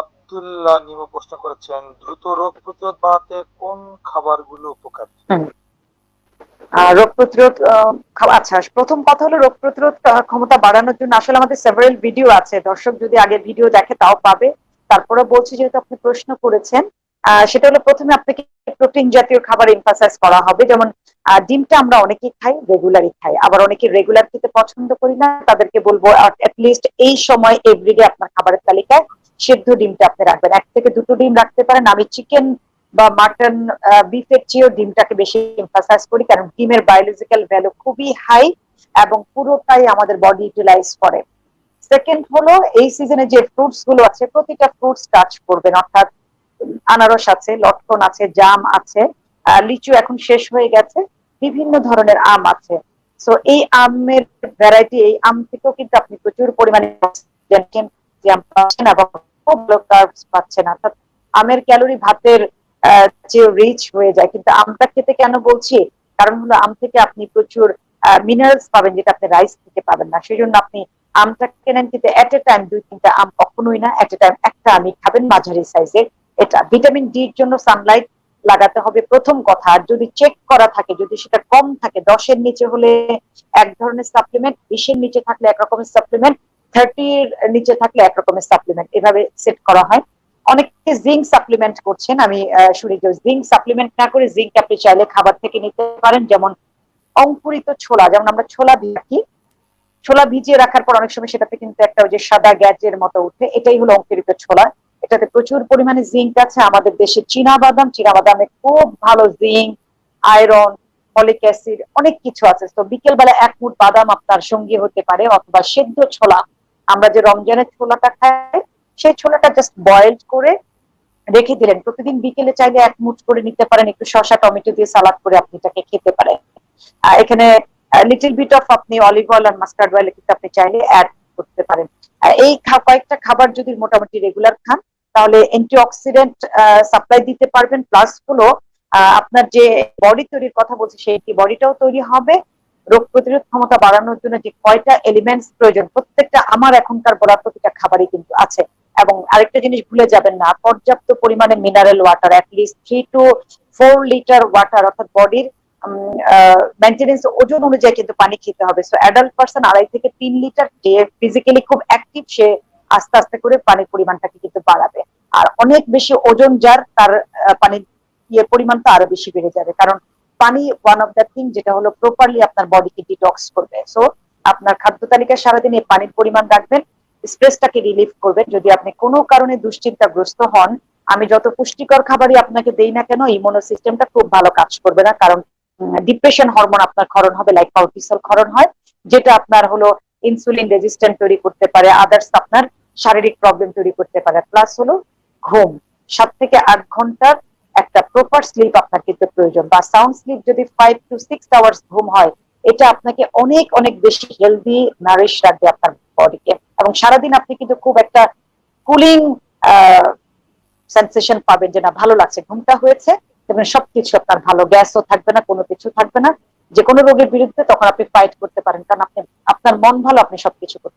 আব্দুল্লাহ নিমো প্রশ্ন করেছেন, দ্রুত রোগ প্রতিরোধ বাড়াতে কোন খাবারগুলো উপকারী? রোগ প্রতিরোধ আচ্ছা প্রথম কথা হলো রোগ প্রতিরোধ ক্ষমতা বাড়ানোর জন্য আসলে আমাদের সেভারেল ভিডিও আছে। দর্শক যদি আগের ভিডিও দেখে তাও পাবে। তারপরে বলছি যেহেতু আপনি প্রশ্ন করেছেন সেটা হলো প্রথমে আপনাকে প্রোটিন জাতীয় খাবার এমফাসাইজ করা হবে। যেমন ডিমটা আমরা অনেকেই খাই রেগুলারই খাই। আবার অনেকে রেগুলার খেতে পছন্দ করি না, তাদেরকে বলব লিস্ট এই সময় এভরিডে আপনার খাবারের তালিকায় সেদ্ধ ডিমটা আপনি রাখবেন। এক থেকে দুটো ডিম রাখতে পারেন। আমি চিকেন বা মাটন বিফের চেয়েও ডিমটাকে বেশি এমফাসাইজ করি, কারণ ডিমের বায়োলজিক্যাল ভ্যালু খুবই হাই এবং পুরোটাই আমাদের বডি ইউটিলাইজ করে। সেকেন্ড হলো, এই সিজনে যে ফ্রুটসগুলো আছে, প্রতিটা ফ্রুটস টাচ করবেন। অর্থাৎ আনারস আছে, লটকন আছে, জাম আছে লিচু এখন শেষ হয়ে গেছে, বিভিন্ন ধরনের আম আছে। সো এই আমের ভ্যারাইটি এই আম থেকেও কিন্তু আপনি প্রচুর পরিমাণে পাচ্ছেন পাচ্ছেন, অর্থাৎ আমের ক্যালোরি ভাতের চেয়ে রিচ হয়ে যায়। কিন্তু আমটা খেতে কেন বলছি? কারণ হলো আম থেকে আপনি প্রচুর মিনারেলস পাবেন যেটা আপনি রাইস থেকে পাবেন না। সেই জন্য আপনি আমটা কেনেন কিন্তু এট এ টাইম দুই তিনটা আম কখনোই না এট এ টাইম একটা আমি খাবেন মাঝারি সাইজের এটা ভিটামিন ডির জন্য সানলাইট লাগাতে হবে প্রথম কথা। আর যদি চেক করা থাকে, যদি সেটা কম থাকে, দশের নিচে হলে এক ধরনের সাপ্লিমেন্ট বিশের নিচে থাকলে এক রকমের সাপ্লিমেন্ট থার্টির নিচে থাকলে এক রকমের সাপ্লিমেন্ট এভাবে সেট করা হয়। অনেকে জিঙ্ক সাপ্লিমেন্ট করছেন, আমি যে জিঙ্ক সাপ্লিমেন্ট না করে জিঙ্ক আপনি চাইলে খাবার থেকে নিতে পারেন। যেমন অঙ্কুরিত ছোলা, যেমন আমরা ছোলা ভিজি ছোলা ভিজিয়ে রাখার পর অনেক সময় সেটাতে কিন্তু একটা ওই যে সাদা গ্যাজের মতো উঠে, এটাই হলো অঙ্কুরিত ছোলা। এটাতে প্রচুর পরিমাণে জিঙ্ক আছে। আমাদের দেশে চীনা বাদাম, চীনা বাদামে খুব ভালো জিঙ্ক আয়রন ফলিক অ্যাসিড অনেক কিছু আছে। তো বিকেল বেলা এক মুঠ বাদাম আপনার সঙ্গী হতে পারে অথবা সেদ্ধ ছোলা। আমরা যে রমজানের ছোলাটা খাই, সেই ছোলাটা জাস্ট বয়েলড করে রেখে দিলেন। প্রতিদিন বিকেলে চাইলে এক মুঠ করে নিতে পারেন। একটু শসা, টমেটো দিয়ে সালাদ করে আপনি এটাকে খেতে পারেন। এখানে লিটল বিট অফ আপনি অলিভ অয়েল আর মাস্টার্ড অয়েল কিন্তু আপনি চাইলে অ্যাড করতে পারেন। এই কয়েকটা খাবার যদি মোটামুটি রেগুলার খান তাহলে অ্যান্টিঅক্সিডেন্ট সাপ্লাই দিতে পারবেন প্লাস হলো আপনার যে বডি তৈরির কথা বলছি, সেই বডিটাও তৈরি হবে। রোগ প্রতিরোধ ক্ষমতা বাড়ানোর জন্য যে কয়টা এলিমেন্টস প্রয়োজন, প্রত্যেকটা আমার এখনকার বলা প্রতিটা খাবারই কিন্তু আছে। এবং আরেকটা জিনিস ভুলে যাবেন না, পর্যাপ্ত পরিমাণে mineral water at least three to four liter water অর্থাৎ বডির মেনটেনেন্স ওজন অনুযায়ী কিন্তু পানি খেতে হবে। সো অ্যাডাল্ট পার্সন আড়াই থেকে তিন লিটার যে ফিজিক্যালি খুব অ্যাক্টিভ সে আস্তে আস্তে করে পানির পরিমাণটাকে কিন্তু বাড়াবে। আর অনেক বেশি ওজন যার, তার পানির ইয়ে পরিমাণটা আরও বেশি বেড়ে যাবে। কারণ পানি ওয়ান অফ দ্য থিং যেটা হলো প্রপারলি আপনার বডিকে ডিটক্স করবে। সো আপনার খাদ্য তালিকায় সারাদিন এই পানির পরিমাণ রাখবেন স্ট্রেসটাকে রিলিফ করবেন। যদি আপনি কোনো কারণে দুশ্চিন্তাগ্রস্ত হন, আমি যত পুষ্টিকর খাবারই আপনাকে দেই না কেন ইমিউনো সিস্টেমটা খুব ভালো কাজ করবে না। কারণ ডিপ্রেশন হরমোন আপনার ক্ষরণ হবে লাইক কর্টিসল ক্ষরণ হয়, যেটা আপনার হলো ইনসুলিন রেজিস্ট্যান্ট তৈরি করতে পারে আদার্স আপনার শারীরিক প্রবলেম তৈরি করতে পারে প্লাস হলো ঘুম। সাত থেকে আট ঘণ্টার একটা প্রপার স্লিপ আপনার কিন্তু প্রয়োজন, বা সাউন্ড স্লিপ যদি ফাইভ টু সিক্স আওয়ার্স ঘুম হয়, এটা আপনাকে অনেক অনেক বেশি হেলদি নারিশ রাখবে আপনার বডিকে এবং সারাদিন আপনি কিন্তু খুব একটা কুলিং সেন্সেশন পাবেন যে না, ভালো লাগছে, ঘুমটা হয়েছে, এবং সবকিছু আপনার ভালো গ্যাসও থাকবে না, কোনো কিছু থাকবে না। যে কোনো রোগের বিরুদ্ধে তখন আপনি ফাইট করতে পারেন, কারণ আপনি আপনার মন ভালো আপনি সবকিছু করতে